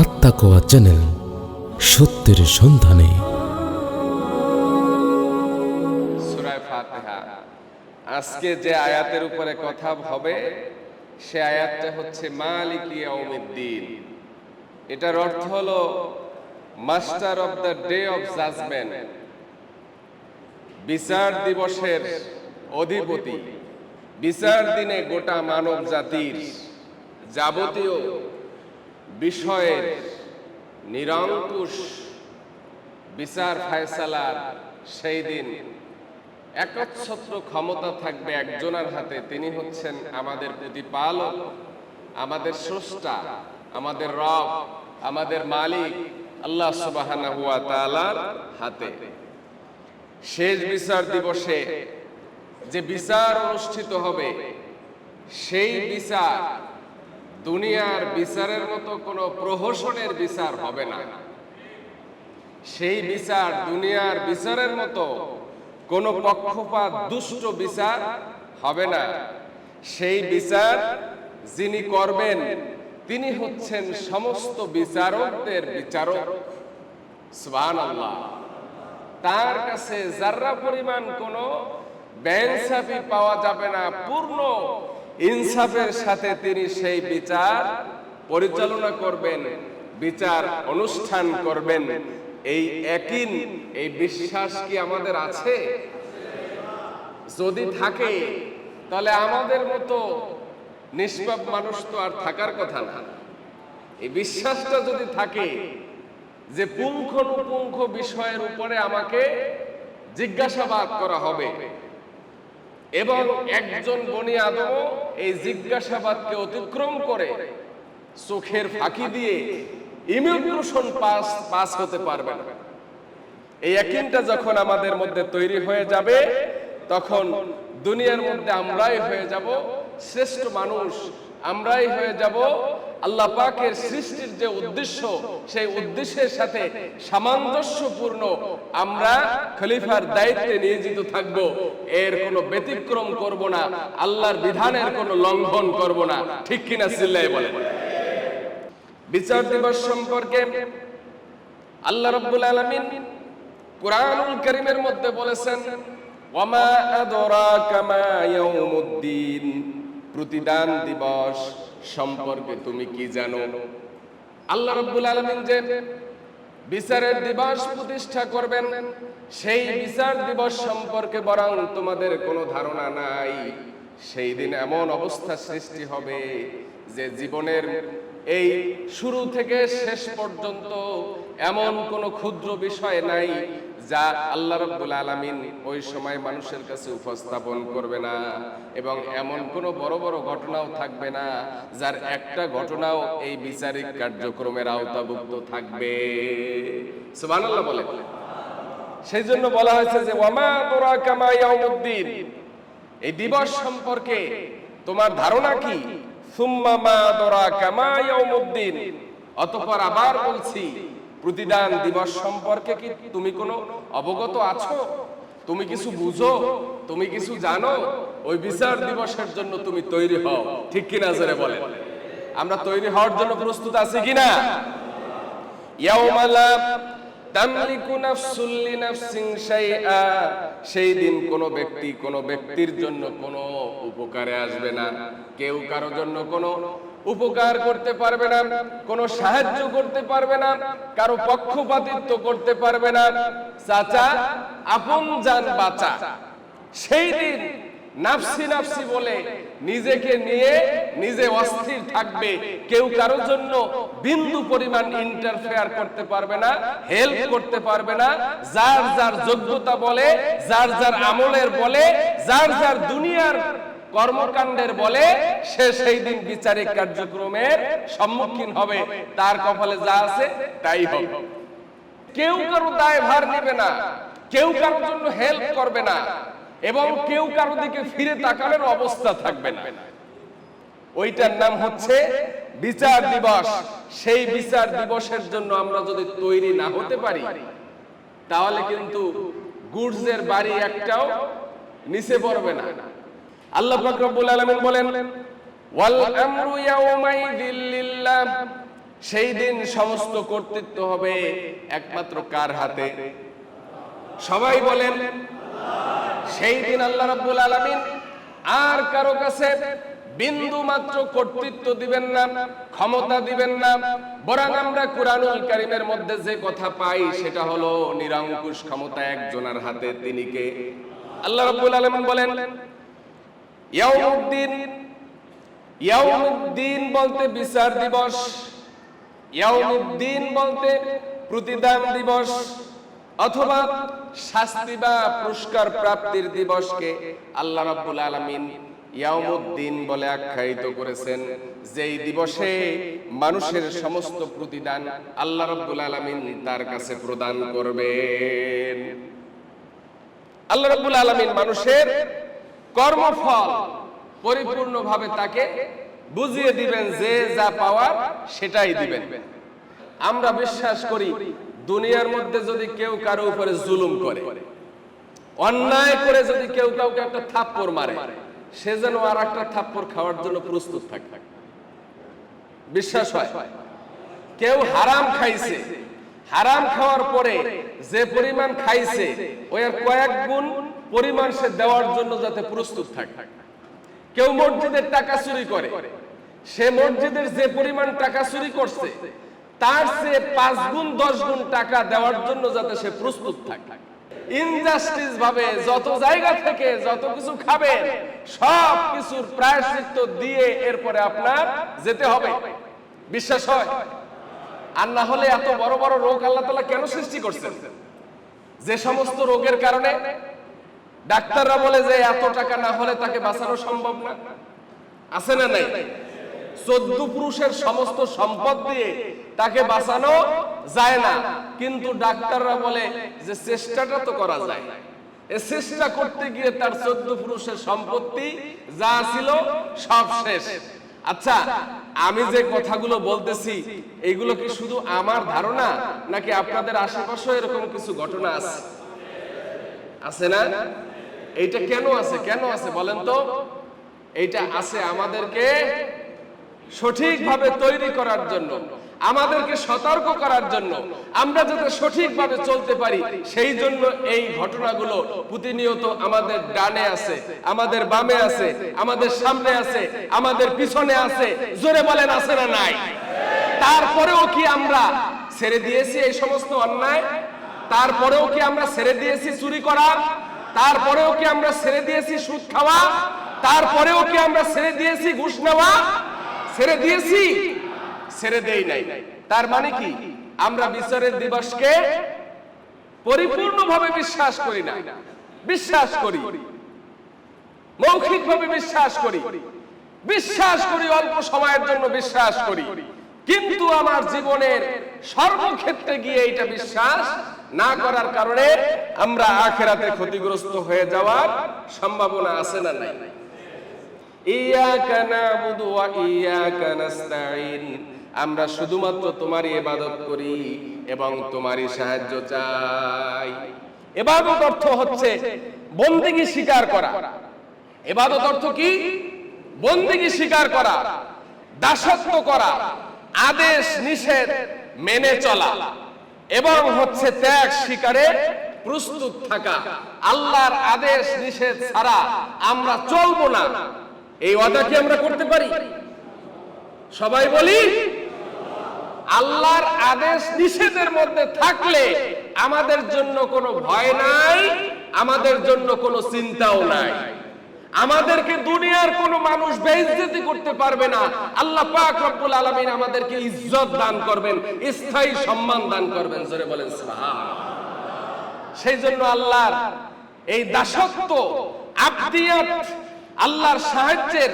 আত্মাকোয়া channel সত্যের সন্ধানে। আজকে যে আয়াতের উপরে কথা হবে, সে আয়াতটা হচ্ছে মালিক এটার অর্থ হলো, master of the day of judgment. বিচার দিবসের অধিপতি। বিচার দিনে গোটা মানব জাতির যাবতীয় বিষয়ের নিরঙ্কুশ বিচার ফায়সালার সেই দিন একচ্ছত্র ক্ষমতা থাকবে একজনের হাতে। তিনি হচ্ছেন আমাদের প্রতিপালক, আমাদের স্রষ্টা, আমাদের রব, আমাদের মালিক আল্লাহ ওয়া হাতে। শেষ বিচার দিবসে যে বিচার অনুষ্ঠিত হবে, সেই বিচার দুনিয়ার বিচারের মতো কোনো প্রহসনের বিচার হবে না। সেই বিচার দুনিয়ার বিচারের মতো কোনো পক্ষপাত, দুষ্ট বিচার হবে না। সেই বিচার যিনি করবেন, তিনি হচ্ছেন সমস্ত বিচারকদের বিচারক। সুবহানাল্লাহ। তার কাছে যার্রা পরিমাণ কোনো বেইনসাফি পাওয়া যাবে না, পূর্ণ ইনসাফের সাথে তিনি সেই বিচার পরিচালনা করবেন, বিচার অনুষ্ঠান করবেন। এই একিন এই বিশ্বাস কি আমাদের আছে? যদি থাকে, তাহলে আমাদের মতো নিষ্পাপ মানুষ তো আর থাকার কথা না। এই বিশ্বাসটা যদি থাকে যে পুঙ্খানুপুঙ্খ বিষয়ের উপরে আমাকে জিজ্ঞাসাবাদ করা হবে এবং একজন বনি আদম এই জিজ্ঞাসাবাদকে অতিক্রম করে চোখের ফাঁকি দিয়ে ইমিগ্রেশন পাস পাস হতে পারবে না। এই একিনটা যখন আমাদের মধ্যে তৈরি হয়ে যাবে, তখন দুনিয়ার মধ্যে আমরাই হয়ে যাব, শ্রেষ্ঠ মানুষ আমরাই হয়ে যাব আল্লাহ পাকের সৃষ্টির যে উদ্দেশ্য, সেই উদ্দেশ্যের সাথে সামঞ্জস্যপূর্ণ আমরা খলিফার দায়িত্বে নিয়োজিত থাকব। এর কোনো ব্যতিক্রম করব না, আল্লাহর বিধানের কোনো লঙ্ঘন করব না। ঠিক কিনা চিল্লাই বলে বিচার দিবস সম্পর্কে আল্লাহ রব্বুল আলামিন কুরআনুল করিমের মধ্যে বলেছেন, ওয়ামা ইয়াউমুদ্দিন। প্রতিদান দিবস সম্পর্কে তুমি কি জানো? আল্লাহ রাব্বুল আলামিন যে বিচারের দিবস প্রতিষ্ঠা করবেন, সেই বিচার দিবস সম্পর্কে বরং তোমাদের কোনো ধারণা নাই। সেই দিন এমন অবস্থা সৃষ্টি হবে যে জীবনের এই শুরু থেকে শেষ পর্যন্ত এমন কোনো ক্ষুদ্র বিষয় নাই যা আল্লাহ রাব্বুল আলামিন ওই সময় মানুষের কাছে উপস্থাপন করবে না এবং এমন কোনো বড় বড় ঘটনাও থাকবে না যার একটা ঘটনাও এই বিচারিক কার্যক্রমের আওতাভুক্ত থাকবে। সুবহানাল্লাহ বলে সেই জন্য বলা হয়েছে যে, ওয়ামা তোরা কামা এই দিবস সম্পর্কে তোমার ধারণা কি? সুম্মা মা তোরা কামা ইয়াউমুদ্দিন। অতঃপর আবার বলছি প্রতিদান দিবস সম্পর্কে কি তুমি কোনো অবগত আছো? তুমি কিছু বুঝো? তুমি কিছু জানো? ওই বিচার দিবসের জন্য তুমি তৈরি হও। ঠিক কিনা জোরে বলে আমরা তৈরি হওয়ার জন্য প্রস্তুত আছি কিনা? ইয়াউমা লা তামলিকু নাফসুল লিনাফসিন শাইআ। সেই দিন কোনো ব্যক্তি কোন ব্যক্তির জন্য কোনো উপকারে আসবে না। কেউ কারও জন্য কোনো উপকার করতে পারবে না, কোনো সাহায্য করতে পারবে না, কারও পক্ষপাতিত্ব করতে পারবে না। চাচা, আপন জান বাঁচা। সেই দিন নাফসি নাফসি বলে নিজেকে নিয়ে নিজে অস্থির থাকবে। কেউ কারোর জন্য বিন্দু পরিমাণ ইন্টারফেয়ার করতে পারবে না হেল্প করতে পারবে না। যার যার যোগ্যতা বলে, যার যার আমলের বলে, যার যার দুনিয়ার কর্মকাণ্ডের বলে সে সেই দিন বিচারিক কার্যক্রমের সম্মুখীন হবে। তার কপালে যা আছে, তাই হবে। কেউ কারও দায় ভার নেবে না, কেউ কারোর জন্য হেল্প করবে না, এবং কেউ কারও দিকে ফিরে তাকানোর অবস্থা থাকবে না। ওইটার নাম হচ্ছে বিচার দিবস। সেই বিচার দিবসের জন্য আমরা যদি তৈরি না হতে পারি, তাহলে কিন্তু গুডসের বাড়ি একটাও নিচে পড়বে না। আল্লাহ পাক রব্বুল আলামিন বলেন, ওয়াল আমরু লিল্লাহ সেই দিন সমস্ত কর্তৃত্ব হবে একমাত্র কার হাতে? সবাই বলেন, সেই দিন আল্লাহ রাব্বুল আলামিন, আর কারও কাছে বিন্দু মাত্র কর্তৃত্ব দিবেন না, ক্ষমতা দিবেন না, বরং আমরা কুরআনুল কারীমের মধ্যে যে কথা পাই সেটা হলো নিরঙ্কুশ ক্ষমতা একজনের হাতে, তিনি কে? আল্লাহ রাব্বুল আলামিন বলেন বলতে বিচার দিবস বলতে প্রতিদান দিবস, অথবা শাস্তি বা পুরস্কার প্রাপ্তির দিবসকে আল্লাহ রাব্বুল আলামিন ইয়াউমুদ্দিন বলে আখ্যায়িত করেছেন। যেই দিবসে মানুষের সমস্ত প্রতিদান আল্লাহ রাব্বুল আলামিন তার কাছে প্রদান করবেন। আল্লাহ রাব্বুল আলামিন মানুষের কর্মফল পরিপূর্ণভাবে তাকে বুঝিয়ে দিবেন যে যা পাওয়ার সেটাই দিবেন। আমরা বিশ্বাস করি দুনিয়ার মধ্যে যদি কেউ কারও উপরে জুলুম করে, অন্যায় করে যদি কেউ কাউকে একটা থাপ্পড় মারে, সে যেন আর একটা থাপ্পড় খাওয়ার জন্য প্রস্তুত থাকে। বিশ্বাস হয়, কেউ হারাম খাইছে, হারাম খাওয়ার পরে যে পরিমাণ খাইছে, ওই আর কয়েক গুণ পরিমাণ সে দেওয়ার জন্য যাতে প্রস্তুত থাকে। কেউ মসজিদের টাকা চুরি করে। সে মসজিদের যে পরিমাণ টাকা চুরি করছে, তার সে পাঁচ গুণ, দশ গুণ টাকা দেওয়ার জন্য যাতে সে প্রস্তুত থাকে। ইনজাস্টিস ভাবে যত জায়গা থেকে যত কিছু খাবেন সব কিছুর প্রায়শ্চিত্ত দিয়ে এরপরে আপনার যেতে হবে। বিশ্বাস হয়? আর না হলে এত বড় বড় রোগ আল্লাহ তালা কেন সৃষ্টি করছেন? যে সমস্ত রোগের কারণে ডাক্তাররা বলে যে এত টাকা না হলে তাকে বাঁচানো সম্ভব না। আছে না নাই? চোদ্দ পুরুষের সমস্ত সম্পদ দিয়ে তাকে বাঁচানো যায় না। কিন্তু ডাক্তাররা বলে যে চেষ্টাটা তো করা যায়। চেষ্টা করতে গিয়ে তার চোদ্দ পুরুষের সম্পত্তি যা ছিল সব শেষ। আচ্ছা আমি যে কথাগুলো বলতেছি এইগুলো কি শুধু আমার ধারণা, নাকি আপনাদের আশেপাশে এরকম কিছু ঘটনা আছে? আছে না? এইটা কেন আছে? কেন আছে বলেন তো? এইটা আছে আমাদেরকে সঠিকভাবে তৈরি করার জন্য, আমাদেরকে সতর্ক করার জন্য। আমরা যাতে সঠিকভাবে চলতে পারি, সেই জন্য এই ঘটনাগুলো প্রতিনিয়ত আমাদের ডানে আছে, আমাদের বামে আছে, আমাদের সামনে আছে, আমাদের পিছনে আছে। জোরে বলেন, আছে না নাই? তারপরেও কি আমরা ছেড়ে দিয়েছি এই সমস্ত অন্যায়? তারপরেও কি আমরা ছেড়ে দিয়েছি চুরি করা? তারপরেও কি আমরা ছেড়ে দিয়েছি সুদ খাওয়া? তারপরেও কি আমরা ছেড়ে দিয়েছি ঘুষ নেওয়া? ছেড়ে দিয়েছি? ছেড়ে দেই নাই। তার মানে কি? আমরা বিচারের দিবসকে পরিপূর্ণভাবে বিশ্বাস করি না। বিশ্বাস করি। মৌখিকভাবে বিশ্বাস করি। বিশ্বাস করি, অল্প সময়ের জন্য বিশ্বাস করি। কিন্তু আমার জীবনের সর্বক্ষেত্রে গিয়ে এটা বিশ্বাস না করার কারণে আমরা আখেরাতে ক্ষতিগ্রস্ত হয়ে যাওয়ার সম্ভাবনা আছে না নাই? ইয়াকা নাবুদু ওয়া ইয়াকা নাস্তাঈন। আমরা শুধুমাত্র তোমারই ইবাদত করি এবং তোমারই সাহায্য চাই। ইবাদত অর্থ হচ্ছে বন্দেগী স্বীকার করা। ইবাদত অর্থ কি? বন্দেগী স্বীকার করা, দাসত্ব করা, আদেশ, নিষেধ মেনে চলা। এবং হচ্ছে ত্যাগ স্বীকারে প্রস্তুত থাকা। আল্লাহর আদেশ নিষেধ ছাড়া আমরা চলবো না। এই ওয়াদা কি আমরা করতে পারি? সবাই বলি আল্লাহর আদেশ নিষেধের মধ্যে থাকলে আমাদের জন্য কোনো ভয় নাই আমাদের জন্য কোনো চিন্তাও নাই। আমাদেরকে দুনিয়ার কোনো মানুষ বেইজ্জতি করতে পারবে না। আল্লাহ পাক রব্বুল আলামিন আমাদেরকে ইজ্জত দান করবেন, স্থায়ী সম্মান দান করবেন, জোরে বলেন সেই জন্য আল্লাহর এই দাসত্ব, আব্দিয়াত আল্লাহর সাহায্যের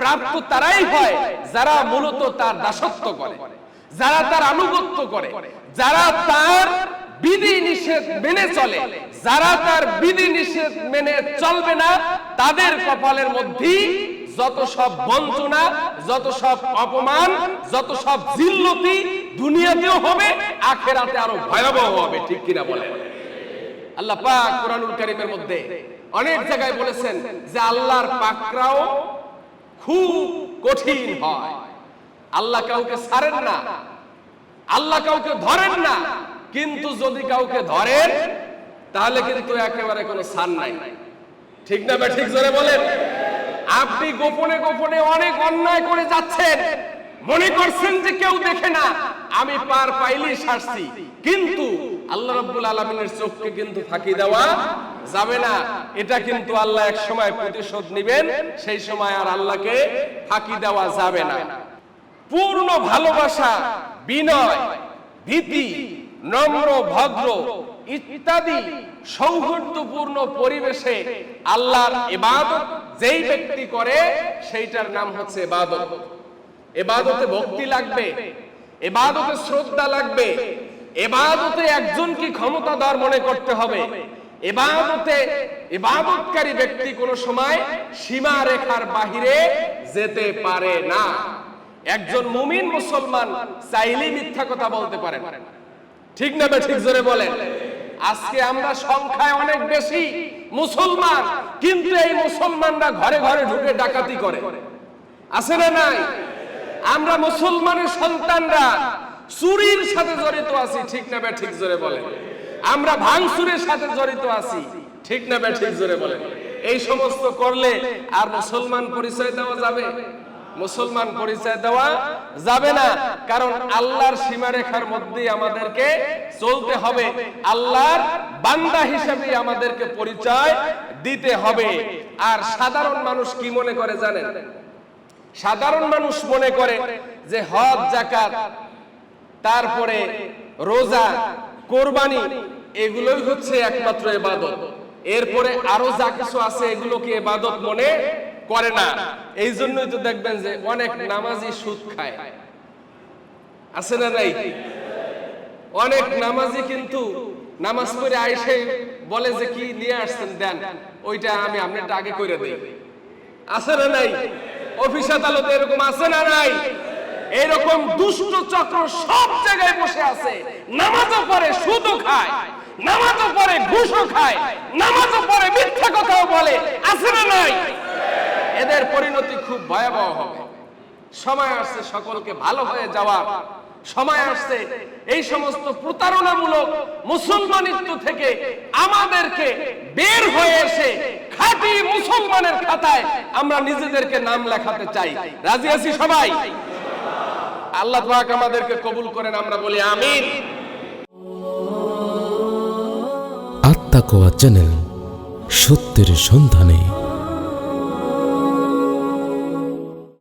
প্রাপ্ত তারাই হয় যারা মূলত তার দাসত্ব করে, যারা তার আনুগত্য করে, যারা তার বিধি নিষেধ মেনে চলে। যারা তার বিধি নিষেধ মেনে চলবে না, তাদের কপালের মধ্যেই যত সব বঞ্চনা, যত সব অপমান, যত সব জিল্লতি দুনিয়াতেও হবে, আখেরাতে আরও ভয়াবহ হবে। ঠিক কিনা বলেন? আল্লাহ পাক কোরআনুল কারীমের মধ্যে অনেক জায়গায় বলেছেন যে আল্লাহর পাকরাও খুব কঠিন হয়। আল্লাহ কাউকে ছাড়েন না, আল্লাহ কাউকে ধরেন না কিন্তু যদি কাউকে ধরেন, তাহলে কিন্তু একেবারে কোনো সান নাই। ঠিক না ঠিক জোরে বলেন? আপনি গোপনে গোপনে অনেক অন্যায় করে যাচ্ছেন। মনে করছেন যে কেউ দেখে না। আমি পার পাইলেই শাস্তি কিন্তু আল্লাহ রাব্বুল আলামিনের চোখকে কিন্তু ফাঁকি দেওয়া যাবে না। এটা কিন্তু আল্লাহ এক সময় প্রতিশোধ নেবেন, সেই সময় আর আল্লাহকে ফাঁকি দেওয়া যাবে না। পূর্ণ ভালোবাসা, বিনয়, ভীতি নম্র, ভদ্র ইত্যাদি সৌহার্দ্যপূর্ণ পরিবেশে আল্লাহর ইবাদত যেই ব্যক্তি করে, সেইটার নাম হচ্ছে ইবাদত। এবাদতে ভক্তি লাগবে এবাদতে শ্রদ্ধা লাগবে এবাদতে একজন কি ক্ষমতাদার মনে করতে হবে। এবাদতে ইবাদতকারী ব্যক্তি কোনো সময় সীমা রেখার বাহিরে যেতে পারে না। একজন মুমিন মুসলমান চাইলে মিথ্যা কথা বলতে পারে ঠিক না ঠিক জোরে বলেন। আজকে আমরা সংখ্যায় অনেক বেশি মুসলমান, কিন্তু এই মুসলমানরা ঘরে ঘরে ঢুকে ডাকাতি করে। আছে না নাই? আমরা মুসলমানের সন্তানরা চুরির সাথে জড়িত আছি, ঠিক না ঠিক জোরে বলেন। আমরা ভাঙচুরের সাথে জড়িত আছি, ঠিক না ঠিক জোরে বলেন। এই সমস্ত করলে আর মুসলমান পরিচয় দেওয়া যাবে? মুসলমান পরিচয় দেওয়া যাবে না। কারণ আল্লাহর সীমারেখার মধ্যেই আমাদেরকে চলতে হবে। আল্লাহর বান্দা হিসেবে আমাদেরকে পরিচয় দিতে হবে। আর সাধারণ মানুষ কি মনে করে জানেন? সাধারণ মানুষ মনে করে যে হজ জাকাত তারপরে রোজা, কোরবানি, এগুলোই হচ্ছে একমাত্র এবাদত। এরপরে আরও যা কিছু আছে এগুলোকে এবাদত মনে করে না। এই জন্যই তো দেখবেন যে অনেক নামাজি সুদ খায়। আছে না নাই? অনেক নামাজি কিন্তু নামাজ পড়ে আইসে বলে যে কি নিয়ে আসছেন দেন ওইটা আমি আপনারটা আগে করে দিই। আছে না নাই? অফিস আদালতে এরকম আছে না নাই? এরকম দুষ্ট চক্র সব জায়গায় বসে আছে। নামাজও পড়ে সুদও খায়। নামাজও পড়ে ঘুষও খায়। নামাজও পড়ে মিথ্যা কথাও বলে। আছে না নাই? এদের পরিণতি খুব ভয়াবহ হবে। সময় আসছে সকলকে ভালো হয়ে যাওয়ার। সময় আসছে এই সমস্ত প্রতারণামূলক মুসলমানিত্ব থেকে আমাদেরকে বের হয়ে এসে খাঁটি মুসলমানের খাতায় আমরা নিজেদেরকে নাম লেখাতে চাই। রাজি আছি সবাই? আল্লাহ পাক আমাদেরকে কবুল করেন, আমরা বলি আমিন। আত্মাকোয়া চ্যানেল, সত্যের সন্ধানে।